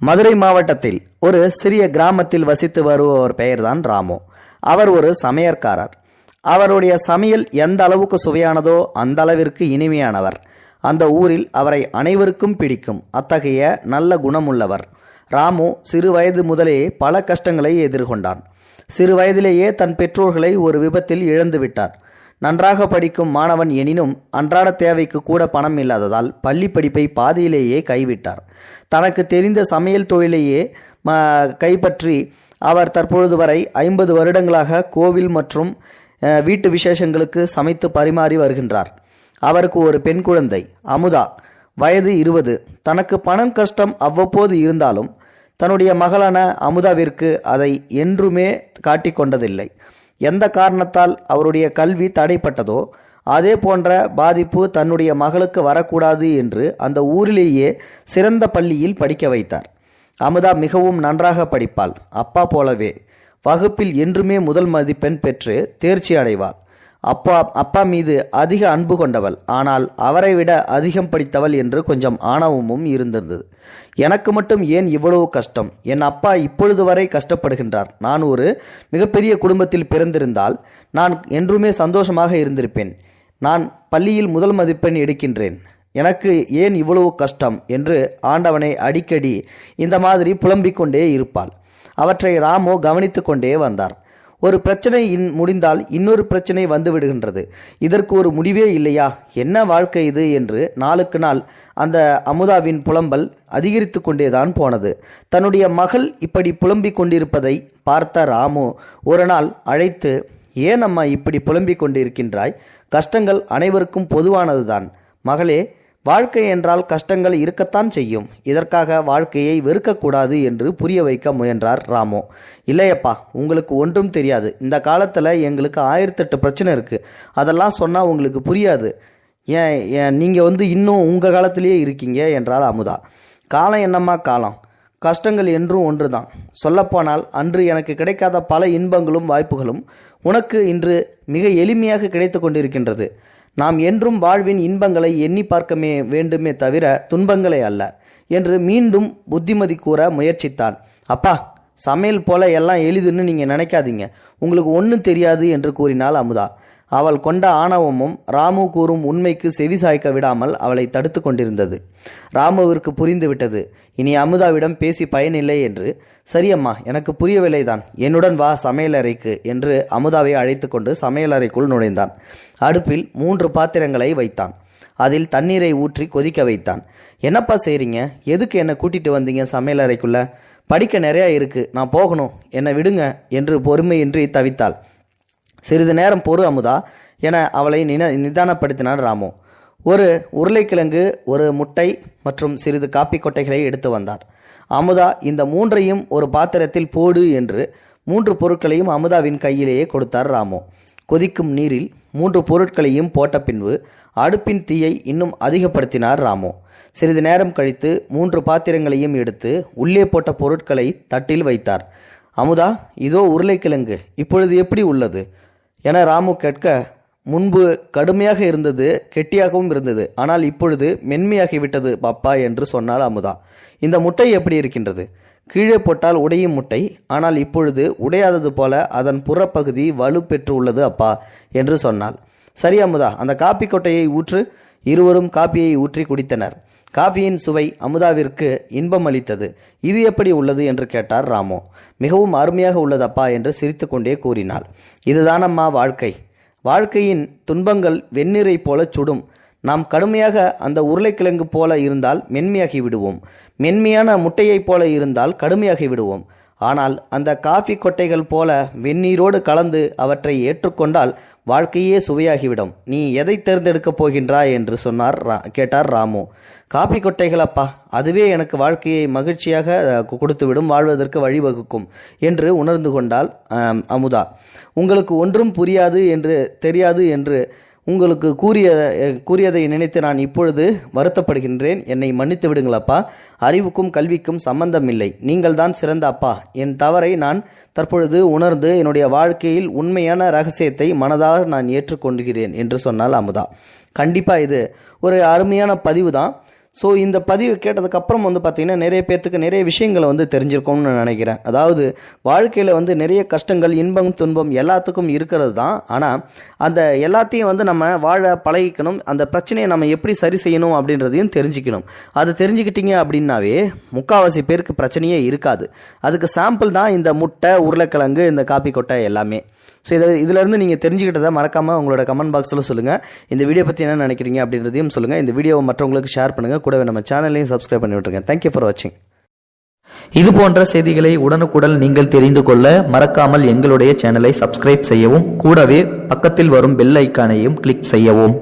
மதுரை மாவட்டத்தில் ஒரு சிறிய கிராமத்தில் வசித்து வருபவர் பெயர்தான் ராமு. அவர் ஒரு சமையற்காரர். அவருடைய சமையல் எந்த அளவுக்கு சுவையானதோ அந்த அளவிற்கு இனிமையானவர். அந்த ஊரில் அவரை அனைவருக்கும் பிடிக்கும் அத்தகைய நல்ல குணமுள்ளவர். ராமு சிறு வயது முதலே பல கஷ்டங்களை எதிர்கொண்டான். சிறு வயதிலேயே தன் பெற்றோர்களை ஒரு விபத்தில் இழந்து விட்டார் நன்றாக படிக்கும் மாணவன் எனினும் அன்றாட தேவைக்கு கூட பணம் இல்லாததால் பள்ளி படிப்பை பாதியிலேயே கைவிட்டார். தனக்கு தெரிந்த சமையல் தொழிலையே ம- கைப்பற்றி அவர் தற்பொழுது வரை ஐம்பது வருடங்களாக கோவில் மற்றும் வீட்டு விசேஷங்களுக்கு சமைத்து பரிமாறி வருகின்றார். அவருக்கு ஒரு பெண் குழந்தை அமுதா. வயது இருபது. தனக்கு பணம் கஷ்டம் அவ்வப்போது இருந்தாலும் தன்னுடைய மகளான அமுதாவிற்கு அதை என்றுமே காட்டிக்கொண்டதில்லை கொண்டதில்லை. எந்த காரணத்தால் அவருடைய கல்வி தடைப்பட்டதோ அதே போன்ற பாதிப்பு தன்னுடைய மகளுக்கு வரக்கூடாது என்று அந்த ஊரிலேயே சிறந்த பள்ளியில் படிக்க வைத்தார். அமுதா மிகவும் நன்றாக படிப்பாள். அப்பா போலவே வகுப்பில் என்றுமே முதல் மதிப்பெண் பெற்று தேர்ச்சி அடைவாள். அப்பா அப்பா மீது அதிக அன்பு கொண்டவள். ஆனால் அவரை விட அதிகம் படித்தவள் என்று கொஞ்சம் ஆணவமும் இருந்திருந்தது. எனக்கு மட்டும் ஏன் இவ்வளவு கஷ்டம்? என் அப்பா இப்பொழுது வரை கஷ்டப்படுகின்றார். நான் ஒரு மிகப்பெரிய குடும்பத்தில் பிறந்திருந்தால் நான் என்றுமே சந்தோஷமாக இருந்திருப்பேன். நான் பள்ளியில் முதல் மதிப்பெண் எடுக்கின்றேன். எனக்கு ஏன் இவ்வளவு கஷ்டம்? என்று ஆண்டவனை அடிக்கடி இந்த மாதிரி புலம்பிக் கொண்டே இருப்பாள். அவற்றை ராமோ கவனித்து கொண்டே வந்தார். ஒரு பிரச்சனை இன் முடிந்தால் இன்னொரு பிரச்சனை வந்து விடுகின்றது. இதற்கு ஒரு முடிவே இல்லையா? என்ன வாழ்க்கை இது என்று நாளுக்கு நாள் அந்த அமுதாவின் புலம்பல் அதிகரித்து கொண்டேதான் போனது. தன்னுடைய மகள் இப்படி புலம்பிக் கொண்டிருப்பதை பார்த்த ராமு ஒரு நாள் அழைத்து ஏன் அம்மா இப்படி புலம்பிக் கொண்டிருக்கின்றாய்? கஷ்டங்கள் அனைவருக்கும் பொதுவானதுதான். மகளே வாழ்க்கை என்றால் கஷ்டங்கள் இருக்கத்தான் செய்யும். இதற்காக வாழ்க்கையை வெறுக்கக்கூடாது என்று புரிய வைக்க முயன்றார் ராமு. இல்லையப்பா உங்களுக்கு ஒன்றும் தெரியாது. இந்த காலத்தில் எங்களுக்கு ஆயிரத்தெட்டு பிரச்சனை இருக்குது அதெல்லாம் சொன்னால் உங்களுக்கு புரியாது. ஏன் ஏன் நீங்கள் வந்து இன்னும் உங்கள் காலத்திலேயே இருக்கீங்க என்றால் அமுதா. காலம் என்னம்மா காலம்? கஷ்டங்கள் என்றும் ஒன்று தான் சொல்லப்போனால் அன்று எனக்கு கிடைக்காத பல இன்பங்களும் வாய்ப்புகளும் உனக்கு இன்று மிக எளிமையாக கிடைத்து கொண்டிருக்கின்றது. நாம் என்றும் வாழ்வின் இன்பங்களை எண்ணி பார்க்கமே வேண்டுமே தவிர துன்பங்களை அல்ல என்று மீண்டும் புத்திமதி கூற முயற்சித்தான். அப்பா சமையல் போல எல்லாம் எளிதுன்னு நீங்கள் நினைக்காதீங்க. உங்களுக்கு ஒன்றும் தெரியாது என்று கூறினாள் அமுதா. அவள் கொண்ட ஆணவமும் ராமு கூறும் உண்மைக்கு செவி சாய்க்க விடாமல் அவளை தடுத்து கொண்டிருந்தது. ராமுவிற்கு புரிந்துவிட்டது. இனி அமுதாவிடம் பேசி பயனில்லை என்று சரியம்மா எனக்கு புரியவில்லைதான். என்னுடன் வா சமையலறைக்கு என்று அமுதாவை அழைத்து கொண்டு சமையலறைக்குள் நுழைந்தான். அடுப்பில் மூன்று பாத்திரங்களை வைத்தான். அதில் தண்ணீரை ஊற்றி கொதிக்க வைத்தான். என்னப்பா செய்றீங்க? எதுக்கு என்னை கூட்டிட்டு வந்தீங்க சமையலறைக்குள்ள? படிக்க நிறையா இருக்கு. நான் போகணும். என்னை விடுங்க என்று பொறுமையின்றி தவித்தாள். சிறிது நேரம் பொறு அமுதா என அவளை நின நிதானப்படுத்தினான் ராமு. ஒரு உருளைக்கிழங்கு ஒரு முட்டை மற்றும் சிறிது காப்பி கொட்டைகளை எடுத்து வந்தார். அமுதா இந்த மூன்றையும் ஒரு பாத்திரத்தில் போடு என்று மூன்று பொருட்களையும் அமுதாவின் கையிலேயே கொடுத்தார் ராமு. கொதிக்கும் நீரில் மூன்று பொருட்களையும் போட்ட பின்பு அடுப்பின் தீயை இன்னும் அதிகப்படுத்தினார் ராமு. சிறிது நேரம் கழித்து மூன்று பாத்திரங்களையும் எடுத்து உள்ளே போட்ட பொருட்களை தட்டில் வைத்தார். அமுதா இதோ உருளைக்கிழங்கு இப்பொழுது எப்படி உள்ளது? என ராமு கேட்க முன்பு கடுமையாக இருந்தது கெட்டியாகவும் இருந்தது. ஆனால் இப்பொழுது மென்மையாகிவிட்டது பாப்பா என்று சொன்னாள் அமுதா. இந்த முட்டை எப்படி இருக்கின்றது? கீழே போட்டால் உடையும் முட்டை ஆனால் இப்பொழுது உடையாதது போல அதன் புறப்பகுதி வலு பெற்று உள்ளது அப்பா என்று சொன்னாள். சரி அமுதா அந்த காப்பி கொட்டையை ஊற்று. இருவரும் காப்பியை ஊற்றி குடித்தனர். காஃபியின் சுவை அமுதாவிற்கு இன்பம் அளித்தது. இது எப்படி உள்ளது என்று கேட்டார் ராமு. மிகவும் அருமையாக உள்ளதப்பா என்று சிரித்துக்கொண்டே கூறினாள். இதுதானம்மா வாழ்க்கை. வாழ்க்கையின் துன்பங்கள் வெந்நீரை போல சுடும். நாம் கடுமையாக அந்த உருளைக்கிழங்கு போல இருந்தால் மென்மையாகி விடுவோம். மென்மையான முட்டையைப் போல இருந்தால் கடுமையாகி விடுவோம். ஆனால் அந்த காஃபி கொட்டைகள் போல வெந்நீரோடு கலந்து அவற்றை ஏற்றுக்கொண்டால் வாழ்க்கையே சுவையாகிவிடும். நீ எதை தேர்ந்தெடுக்கப் போகின்றாய் என்று சொன்னார் ரா- கேட்டார் ராமு. காஃபி கொட்டைகள் அப்பா அதுவே எனக்கு வாழ்க்கையை மகிழ்ச்சியாக கொடுத்துவிடும் வாழ்வதற்கு வழிவகுக்கும் என்று உணர்ந்து கொண்டாள் அமுதா. உங்களுக்கு ஒன்றும் புரியாது என்று தெரியாது என்று உங்களுக்கு கூறிய கூறியதை நினைத்து நான் இப்பொழுது வருத்தப்படுகின்றேன். என்னை மன்னித்து விடுங்களப்பா அறிவுக்கும் கல்விக்கும் சம்பந்தமில்லை. நீங்கள் தான் சிறந்த அப்பா. என் தவறை நான் தற்பொழுது உணர்ந்து என்னுடைய வாழ்க்கையில் உண்மையான ரகசியத்தை மனதாக நான் ஏற்றுக்கொண்டுகிறேன் என்று சொன்னால் அமுதா. கண்டிப்பாக இது ஒரு அருமையான பதிவு தான் ஸோ இந்த பதிவு கேட்டதுக்கப்புறம் வந்து பார்த்திங்கன்னா நிறைய பேர்த்துக்கு நிறைய விஷயங்களை வந்து தெரிஞ்சிருக்கோம்னு நான் நினைக்கிறேன். அதாவது வாழ்க்கையில் வந்து நிறைய கஷ்டங்கள் இன்பம் துன்பம் எல்லாத்துக்கும் இருக்கிறது தான். ஆனால் அந்த எல்லாத்தையும் வந்து நம்ம வாழ பழகிக்கணும். அந்த பிரச்சனையை நம்ம எப்படி சரி செய்யணும் அப்படின்றதையும் தெரிஞ்சுக்கணும். அது தெரிஞ்சுக்கிட்டீங்க அப்படின்னாவே முக்காவாசி பேருக்கு பிரச்சனையே இருக்காது. அதுக்கு சாம்பிள் தான் இந்த முட்டை உருளைக்கிழங்கு இந்த காப்பி கொட்டை எல்லாமே. ஸோ இதை இதிலேருந்து நீங்கள் தெரிஞ்சுக்கிட்டதை மறக்காமல் உங்களோட கமெண்ட் பாக்ஸில் சொல்லுங்கள் இந்த வீடியோ பற்றி என்ன நினைக்கிறீங்க அப்படின்றதையும் சொல்லுங்கள் இந்த வீடியோவை மற்றவங்களுக்கு ஷேர் பண்ணுங்கள் கூடவே நம்ம சேனலையும் சப்ஸ்கிரைப் பண்ணி விட்டுருங்க. தேங்க்யூ ஃபார் வாட்சிங் இது போன்ற செய்திகளை உடனுக்குடன் நீங்கள் தெரிந்து கொள்ள மறக்காமல் எங்களுடைய சேனலை சப்ஸ்கிரைப் செய்யவும் கூடவே பக்கத்தில் வரும் பெல் ஐக்கானையும் கிளிக் செய்யவும்.